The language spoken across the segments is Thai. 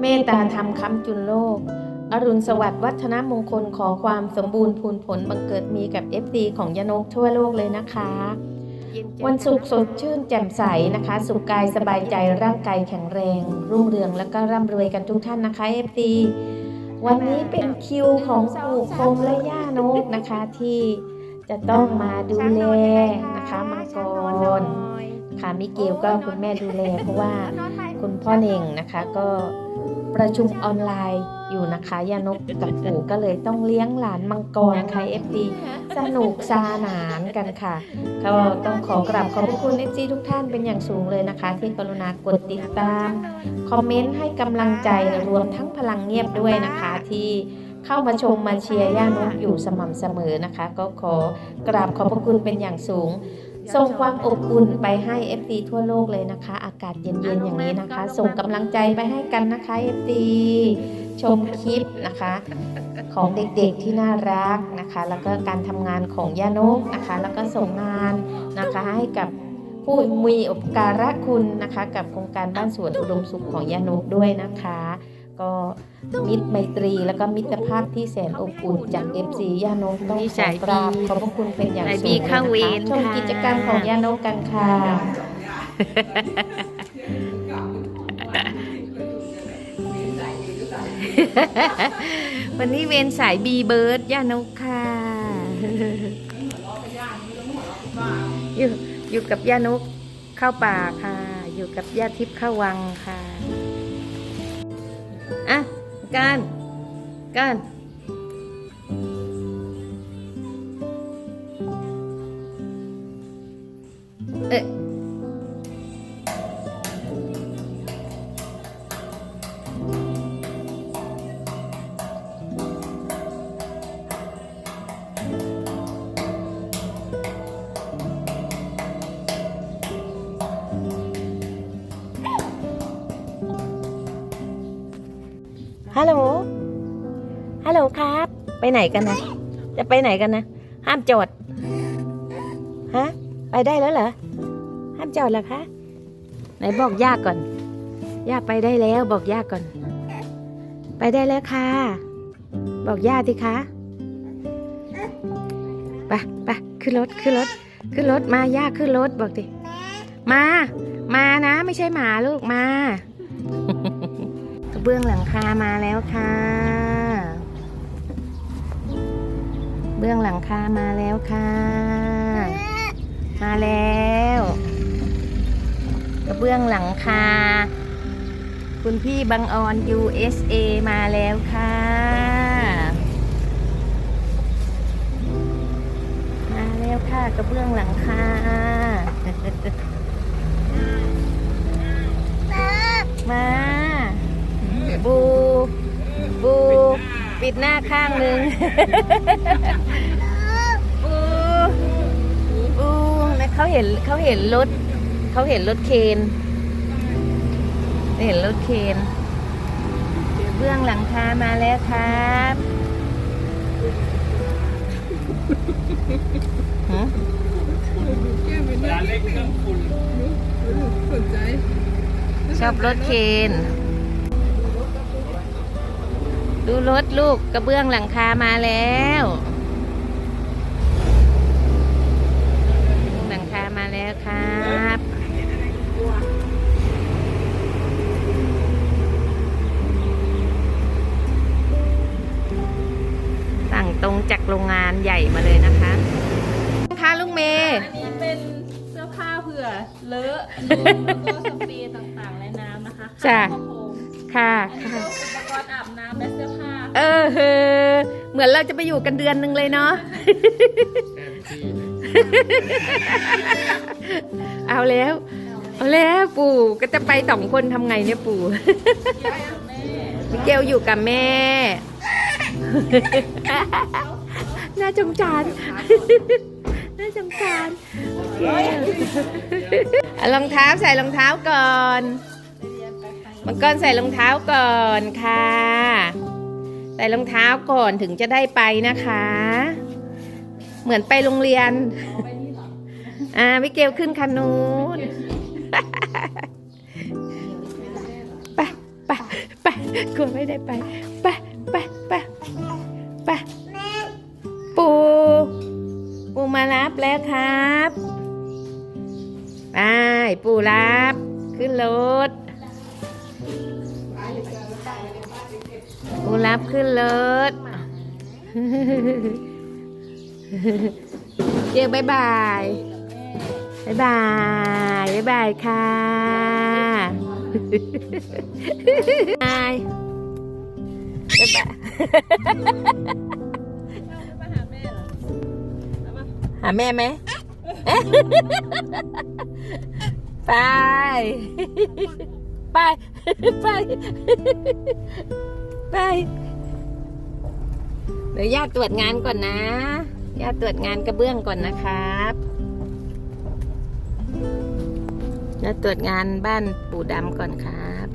เมตตาธรรมค้ำจุนโลก อรุณสวัสดิ์วัฒนมงคลขอความสมบูรณ์พูนผลบังเกิดมีกับ FC ของยานกทั่วโลกเลยนะคะ วันศุกร์สดชื่นแจ่มใสนะคะ สุขกายสบายใจร่างกายแข็งแรง รุ่งเรืองแล้วก็ร่ำรวยกันทุกท่านนะคะ FC วันนี้เป็นคิวของปู่คมและย่านกนะคะที่จะต้องมาดูแลนะคะมังกรค่ะมิเกลก็คุณแม่ดูแลเพราะว่าคุณพ่อเน่งนะคะก็ ประชุมออนไลน์อยู่นะคะยานกกับปู่ก็เลยต้องเลี้ยงหลานมังกรค่ะ FD สนุกสนานกันค่ะก็ต้องขอกราบขอบพระคุณ FD ทุกท่านเป็นอย่างสูงเลยนะคะ ที่กรุณากดติดตาม คอมเมนต์ให้กำลังใจรวมทั้งพลังเงียบด้วยนะคะที่เข้ามาชมมาเชียร์ย่านกอยู่สม่ำเสมอนะคะ ก็ขอกราบขอบพระคุณเป็นอย่างสูง ส่งความอบอุ่นไปให้ FD ทั่วโลกเลยนะคะ อากาศเย็นๆอย่างนี้นะคะ ส่งกำลังใจไปให้กันนะคะ FD ชมคลิปนะคะ ของเด็กๆที่น่ารักนะคะ แล้วก็การทำงานของย่านกนะคะ แล้วก็ส่งงานนะคะให้กับผู้มีอุปการะคุณนะคะ กับโครงการบ้านสวนอุดมสุขของย่านกด้วยนะคะ ก็มิตรไมตรีแล้วก็มิตรภาพที่แสนอบอุ่นจาก FC ย่านกต้องขอกราบขอบพระคุณเป็นอย่างสูงสายบีเข้าเวรชมค่ะกิจกรรมของย่านกกันค่ะวันนี้เวรสายบีเบิร์ดย่านกค่ะอยู่อยู่กับย่านกเข้าป่าค่ะ อยู่กับย่าทิพย์เข้าวังค่ะ อะการการเอ๊ะ ครับ ไปไหนกันนะ จะไปไหนกันนะ ห้ามจอด ฮะ ไปได้แล้วเหรอ ห้ามจอดเหรอคะ ไหนบอกย่าก่อน ย่าไปได้แล้วบอกย่าก่อน ไปได้แล้วค่ะ บอกย่าสิคะไปไปขึ้นรถขึ้นรถ ขึ้นรถมาย่าขึ้นรถบอกดิมา มานะ ไม่ใช่หมาลูกมา กระเบื้องหลังคามาแล้วค่ะ เบื้องหลังคามาแล้วค่ะ มาแล้วกระเบื้องหลังคา คุณพี่บังออน USA มาแล้วค่ะ มาแล้วค่ะกระเบื้องหลังคามา บู บู ปิดหน้าข้างหนึ่งบูบูนะเขาเห็นเขาเห็นรถเขาเห็นรถเคนเห็นรถเคนเบื้องหลังคามาแล้วครับหึร้านเล็กเครื่องฝุ่นชอบรถเคน ดูรถลูกกระเบื้องหลังคามาแล้วหลังคามาแล้วครับสั่งตรงจากโรงงานใหญ่มาเลยนะคะค่ะลุงเมย์อันนี้เป็นเสื้อผ้าเผื่อเลอะแล้วก็สเปรย์ต่างๆและน้ำนะคะจ้ะข้าวโพดค่ะ เออเฮอเหมือนเราจะไปอยู่กันเดือนหนึ่งเลยเนาะ เอาแล้ว เอาแล้วปู่ก็จะไปสองคนทำไงเนี่ยปู่มิเกลอยู่กับแม่ น่าจงจานน่าจงจานเอารองเท้าใส่รองเท้าก่อน มังกรใส่รองเท้าก่อนค่ะ ใส่รองเท้าก่อนถึงจะได้ไปนะคะ เหมือนไปโรงเรียน อ่ามิเกลขึ้นคันนู้นไปไปไปกลัวไม่ได้ไปไปไปไปไปปูปูมารับแล้วครับไปปูรับ ขึ้นรถ ปูรับขึ้นรถเกียวบายบายบายบายบายบายค่ะบายบายบายไปหาแม่ไหมไป ไป ไป ไปเดี๋ยวญาติตรวจงานก่อนนะญาติตรวจงานกระเบื้องก่อนนะครับญาติตรวจงานบ้านปู่ดำก่อนครับ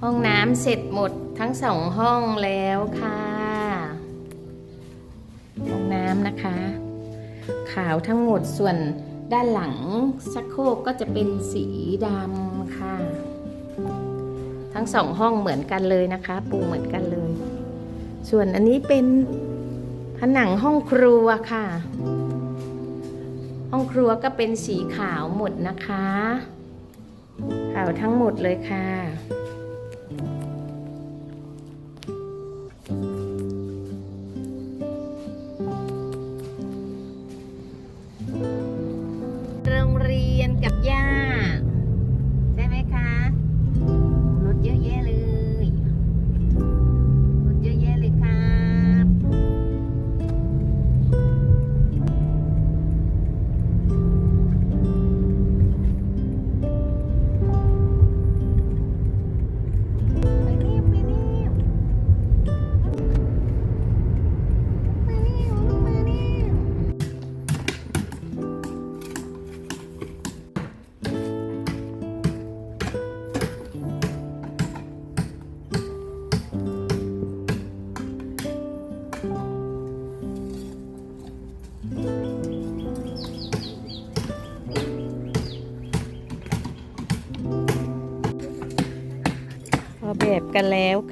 ห้องน้ำเสร็จหมดทั้งสองห้องแล้วค่ะ ห้องน้ำนะคะ ขาวทั้งหมดส่วนด้านหลังชักโครกก็จะเป็นสีดำค่ะ ทั้งสองห้องเหมือนกันเลยนะคะ ปูเหมือนกันเลย ส่วนอันนี้เป็นผนังห้องครัวค่ะ ห้องครัวก็เป็นสีขาวหมดนะคะ ขาวทั้งหมดเลยค่ะ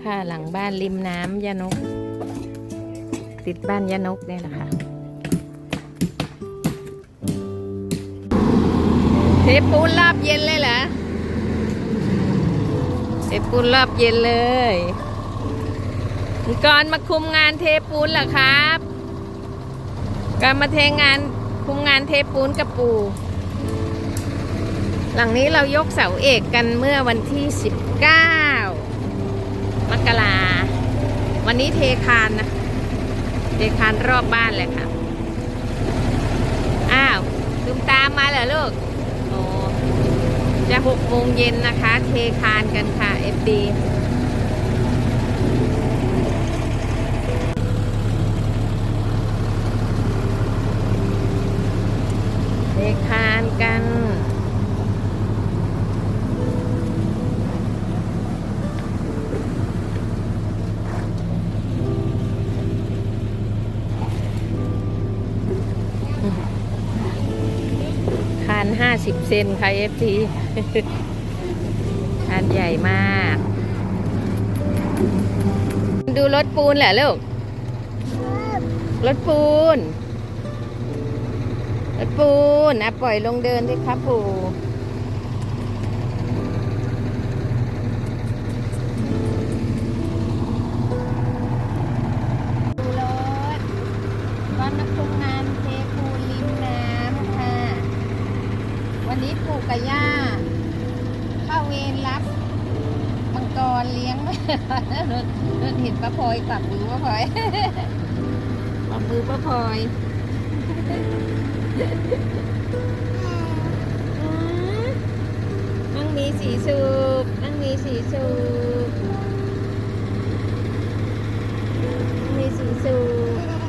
ค่ะหลังบ้านริมน้ำยานก ติดบ้านยานกเนี่ยแหละค่ะเทปูนรอบเย็นเลยเหรอเทปูนรอบเย็นเลยมีกรมาคุมงานเทปูนเหรอครับการมาเทงานคุมงานเทปูนกับปู หลังนี้เรายกเสาเอกกันเมื่อวันที่ 19 มกราวันนี้เทคานนะ เทคานรอบบ้านเลยค่ะ อ้าวลืมตามมาเหรอลูก โอ้จะหกโมงเย็นนะคะ เทคานกันค่ะ FD เทคานกัน สิบเซนค่ะ FT อันใหญ่มาก ดูรถปูนแหละลูก รถปูน รถปูนอะปล่อยลงเดินดิครับปู อนเลี้ยงรถรถเห็นป้าพลอยตับมือป้าพลอยตับมือป้าพลอยนั่งมีสีสูบนั่งมีสีสูบมีสีสูบ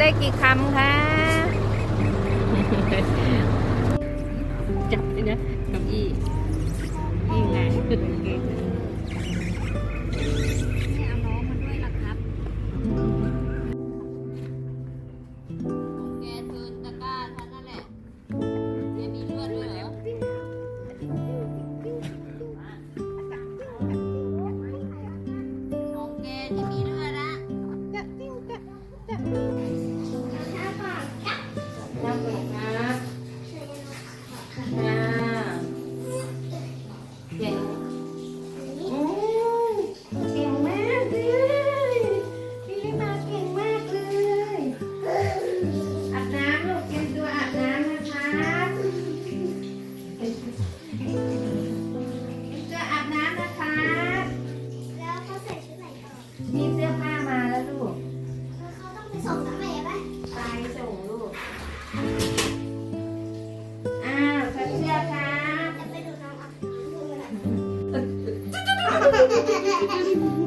ได้กี่คำคะ Thank you.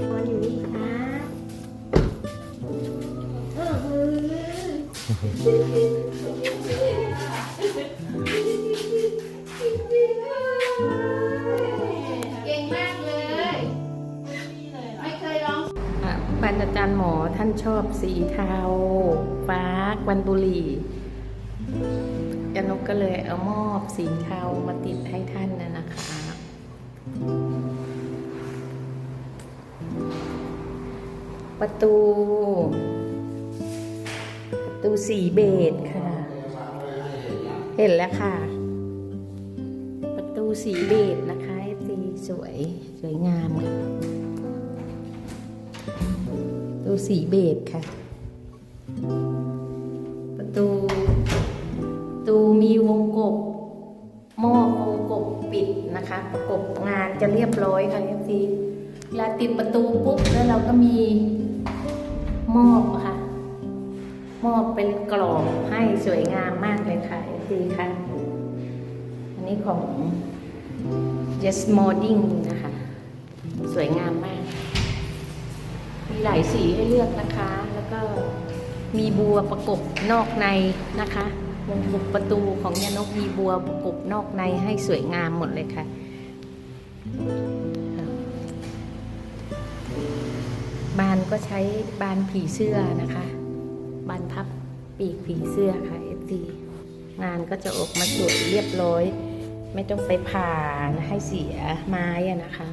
นอนอยู่นี่ครับเก่งมากเลย ไม่เคยร้องบรรณาจารย์หมอท่านชอบสีเทา ฟ้าควันบุหรี่ยานกก็เลยเอามอบสีเทามาติดให้ท่าน ประตู ประตูสีเบจค่ะ เห็นแล้วค่ะ ประตูสีเบจนะคะสีสวยสวยงามค่ะประตูสีเบจค่ะ ประตูประตูมีวงกบหม้อวงกบปิดนะคะประกบงานจะเรียบร้อยค่ะเอฟซีเวลาติดประตูปุ๊บแล้วเราก็มี มอบค่ะ มอบเป็นกรอบให้สวยงามมากเลยค่ะเอฟซีค่ะ อันนี้ของ Yes Modding นะคะ สวยงามมาก มีหลายสีให้เลือกนะคะ แล้วก็มีบัวประกบนอกในนะคะวงกบประตูของยานกมีบัวประกบนอกในให้สวยงามหมดเลยค่ะ ก็ใช้บานผีเสื้อนะคะ บานพับปีกผีเสื้อค่ะเอฟซีงานก็จะออกมาสวยเรียบร้อย ไม่ต้องไปผ่าให้เสียไม้อะนะคะ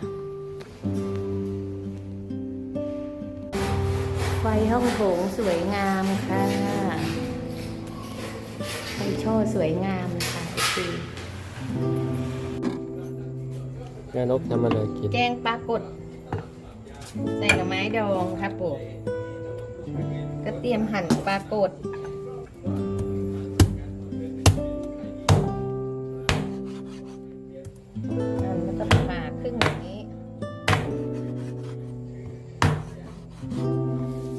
ไฟห้องโถงสวยงามค่ะไฟช่อสวยงามนะคะคือแม่นกทำอะไรกิน แกงปลากด ใส่หน่อไม้ดองครับผมก็เตรียมหั่นปลากดหั่นแล้วก็ผ่าครึ่งอย่างนี้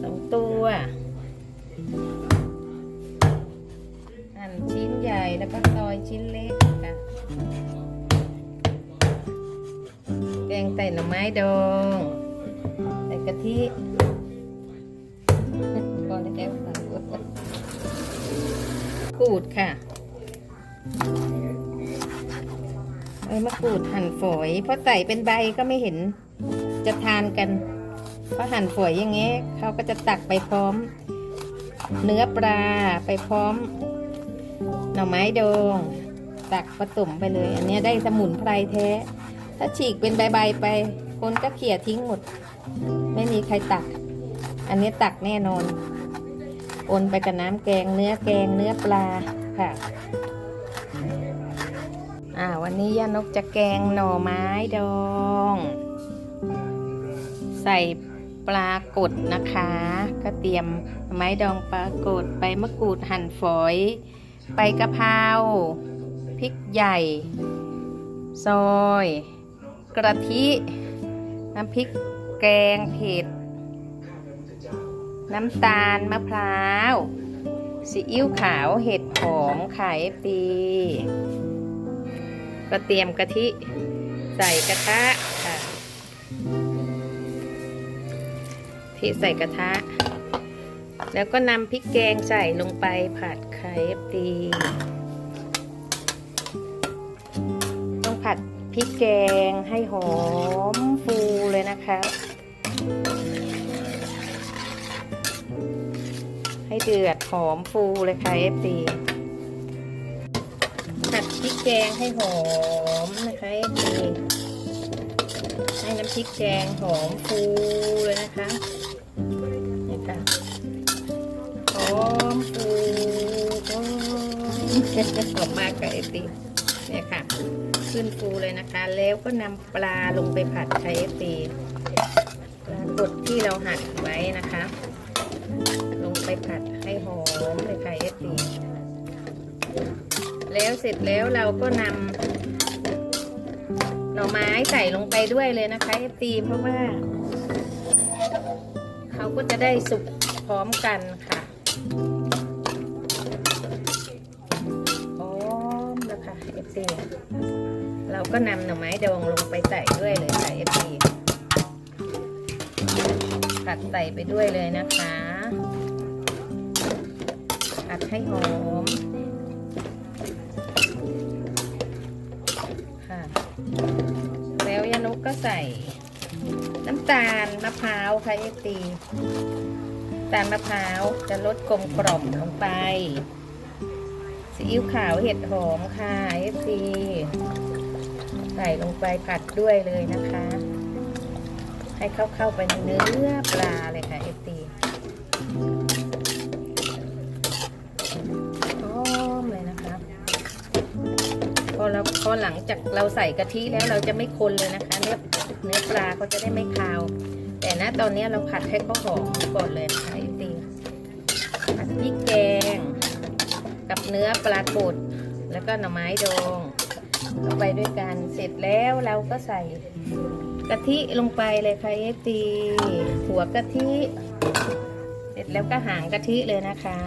สองตัวหั่นชิ้นใหญ่แล้วก็ซอยชิ้นเล็กค่ะแกงใส่หน่อไม้ดอง ใส่กะทิพอแล้วแก้วค่ะกรูดค่ะเอ้ยมะกรูดหั่นฝอย เพราะใส่เป็นใบก็ไม่เห็นจะทานกัน เพราะหั่นฝอยอย่างเงี้ยเขาก็จะตักไปพร้อม เนื้อปลาไปพร้อม หน่อไม้ดองตักผสมไปเลย อันเนี้ยได้สมุนไพรแท้ ถ้าฉีกเป็นใบๆไป คนก็เขี่ยทิ้งหมด ไม่มีใครตัก อันนี้ตักแน่นอนปนไปกับน้ำแกงเนื้อแกงเนื้อปลาค่ะอ่าวันนี้ย่านกจะแกงหน่อไม้ดอง ใส่ปลากดนะคะ ก็เตรียมไม้ดองปลากดใบมะกรูดหั่นฝอยใบกะเพราพริกใหญ่ ซอย กระทิ น้ำพริก แกงเผ็ด น้ำตาลมะพร้าวซีอิ๊วขาวเห็ดหอมไข่ปี ก็เตรียมกะทิใส่กระทะค่ะที่ใส่กระทะ แล้วก็นำพริกแกงใส่ลงไปผัดไข่ปีต้องผัดพริกแกงให้หอมฟูเลยนะคะ ให้เดือดหอมฟูเลยค่ะเอฟซีผัดพริกแกงให้หอมนะคะเอฟซีให้น้ำพริกแกงหอมฟูเลยนะคะนี่ค่ะหอมฟูหอมหอมมากค่ะเอฟซีเนี่ยค่ะ ขึ้นฟูเลยนะคะ แล้วก็นำปลาลงไปผัดค่ะเอฟซีปลากดที่เราหั่นไว้นะคะ ไปผัดให้หอมเลยค่ะเอฟซีแล้วเสร็จแล้วเราก็นำหน่อไม้ใส่ลงไปด้วยเลยนะคะเอฟซีเพราะว่า เขาก็จะได้สุกพร้อมกันค่ะหอมแล้วค่ะเอฟซีเราก็นำหน่อไม้ดองลงไปใส่ด้วยเลยค่ะเอฟซีผัดใส่ไปด้วยเลยนะคะ ให้หอม ค่ะ แล้วยานุกก็ใส่น้ำตาลมะพร้าวค่ะเอตีตาลมะพร้าวจะลดกลมกล่อมลงไปซีอิ๊วขาวเห็ดหอมค่ะเอฟซีใส่ลงไปผัดด้วยเลยนะคะ ให้เข้าเข้าๆไปในเนื้อปลาเลยค่ะเอฟซี เราพอหลังจากเราใส่กะทิแล้วเราจะไม่คนเลยนะคะ เนื้อเนื้อปลาเขาจะได้ไม่คาว แต่นะตอนนี้เราผัดให้เขาหอมก่อนเลยนะคะเอฟซีผัดพริกแกง กับเนื้อปลากดแล้วก็หน่อไม้ดองลงไปด้วยกันเสร็จแล้วเราก็ใส่กะทิลงไปเลยค่ะเอฟซีหัวกะทิ เสร็จแล้วก็หางกะทิเลยนะคะ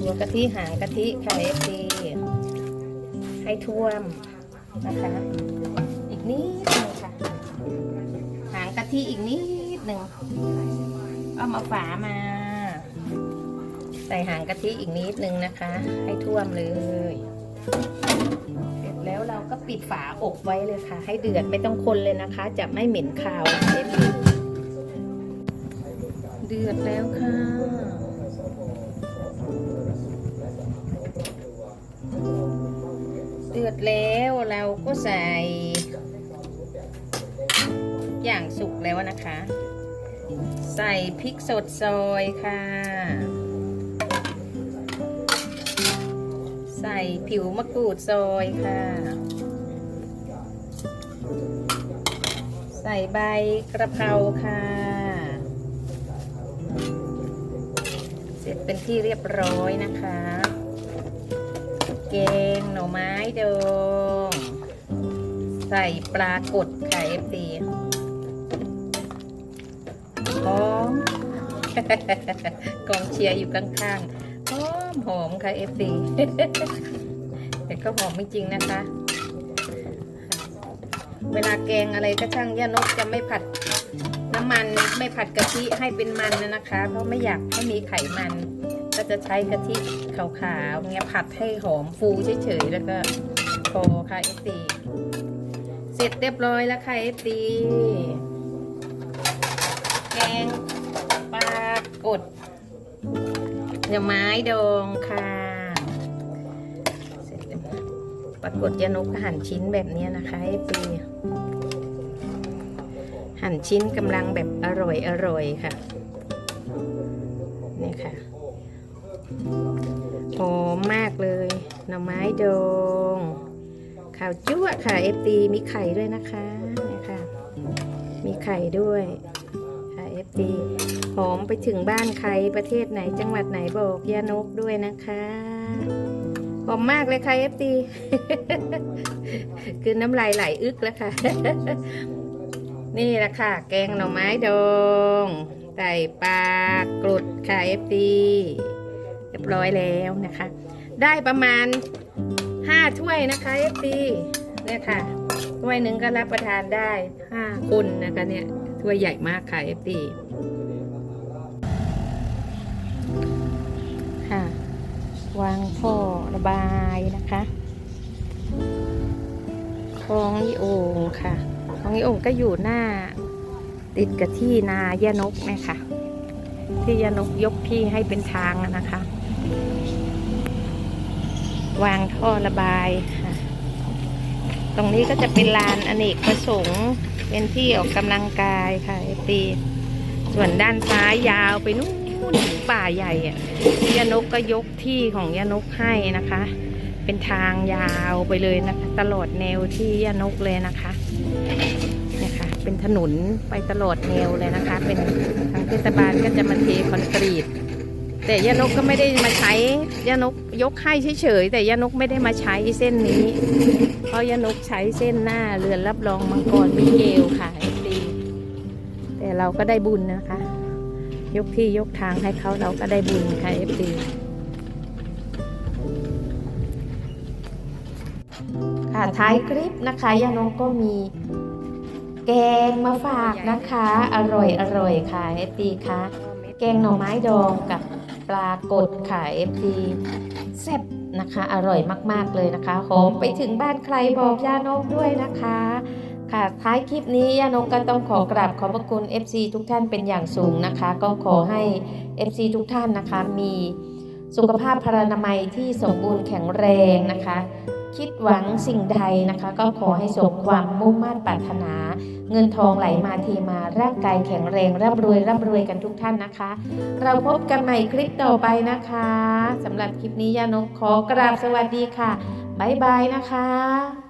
หัวกะทิหางกะทิค่ะเอฟซี ให้ท่วมนะคะอีกนิดนึงค่ะ หางกะทิอีกนิดหนึ่งเอามาฝามา ใส่หางกะทิอีกนิดนึงนะคะ ให้ท่วมเลย เสร็จแล้วเราก็ปิดฝาอบไว้เลยค่ะ ให้เดือดไม่ต้องคนเลยนะคะ จะไม่เหม็นคาวเอ็มเดือดแล้วค่ะ ใส่อย่างสุกแล้วนะคะ ใส่พริกสดซอยค่ะ ใส่ผิวมะกรูดซอยค่ะ ใส่ใบกระเพราค่ะ เสร็จเป็นที่เรียบร้อยนะคะ แกงหน่อไม้ดอง ใส่ปลากดไข่เอฟซีหอมกองเชียร์อยู่ข้างๆหอมหอมค่ะเอฟซีแต่ก็หอมจริงๆนะคะ เวลาแกงอะไรก็ช่างย่านกจะไม่ผัดน้ำมันไม่ผัดกะทิให้เป็นมันนะนะคะ เพราะไม่อยากให้มีไขมัน ก็จะใช้กะทิขาวๆเงี้ยผัดให้หอมฟูเฉยๆแล้วก็พอค่ะเอฟซี ร็จเรียบร้อยแล้วค่ะเอฟซีแกงปลากดหน่อไม้ดองค่ะเสร็จแล้วปลากดยานกก็หั่นชิ้นแบบนี้นะคะเอฟซีหั่นชิ้นกำลังแบบอร่อยอร่อยค่ะนี่ค่ะหอมมากเลยหน่อไม้ดอง ข้าวจั่วค่ะเอฟตีมีไข่ด้วยนะคะนี่ค่ะมีไข่ด้วยค่ะเอฟตีหอมไปถึงบ้านใครประเทศไหนจังหวัดไหนบอกยานกด้วยนะคะหอมมากเลยค่ะเอฟตีคือน้ำลายไหลอึกแล้วค่ะ นี่แหละค่ะ แกงหน่อไม้ดองใส่ปลากรุดค่ะเอฟตีเรียบร้อยแล้วนะคะ ได้ประมาณ ห้าถ้วยนะคะเอฟตีเนี่ยค่ะถ้วยหนึ่งก็รับประทานได้ห้าคนนะคะเนี่ยถ้วยใหญ่มากค่ะเอฟตีค่ะ วางท่อระบายนะคะคลองอีโอ่งค่ะคลองอีโอ่งก็อยู่หน้า ติดกับที่นายานกเนี่ยค่ะ ที่ยานกยกที่ให้เป็นทางนะคะ วางท่อระบายค่ะ ตรงนี้ก็จะเป็นลานอเนกประสงค์ เป็นที่ออกกำลังกายค่ะเอตีส่วนด้านซ้ายยาวไปนู่นถึงป่าใหญ่อะยานกก็ยกที่ของยานกให้นะคะ เป็นทางยาวไปเลยนะคะ ตลอดแนวที่ยานกเลยนะคะนี่ค่ะเป็นถนนไปตลอดแนวเลยนะคะ เป็นทางเทศบาลก็จะมาเทคอนกรีต แต่ยานกก็ไม่ได้มาใช้ยานกยกให้เฉยๆแต่ยานกไม่ได้มาใช้เส้นนี้ เพราะยานกใช้เส้นหน้าเรือนรับรองมังกรมิเกลค่ะเอฟดีแต่เราก็ได้บุญนะคะ ยกที่ยกทางให้เขาเราก็ได้บุญค่ะเอฟดีค่ะท้ายคลิปนะคะยานกก็มีแกงมาฝากนะคะ อร่อยอร่อยค่ะเอฟดีค่ะแกงหน่อไม้ดองกับ ปลากดขายเอฟดีแซ่บนะคะ อร่อยมาก ๆ เลยนะคะหอมไปถึงบ้านใครบอกยานกด้วยนะคะ ค่ะท้ายคลิปนี้ยานกก็ต้องขอกราบขอบพระคุณ FC ทุกท่านเป็นอย่างสูงนะคะ ก็ขอให้ FC ทุกท่านนะคะมีสุขภาพพรรณนามัยที่สมบูรณ์แข็งแรงนะคะ คิดหวังสิ่งใดนะคะ ก็ขอให้สมความมุ่งมั่นปรารถนา เงินทองไหลมาเทมาร่างกายแข็งแรงร่ำรวยร่ำรวยกันทุกท่านนะคะ เราพบกันใหม่คลิปต่อไปนะคะสำหรับคลิปนี้ยานกขอกราบสวัสดีค่ะบ๊ายบายนะคะ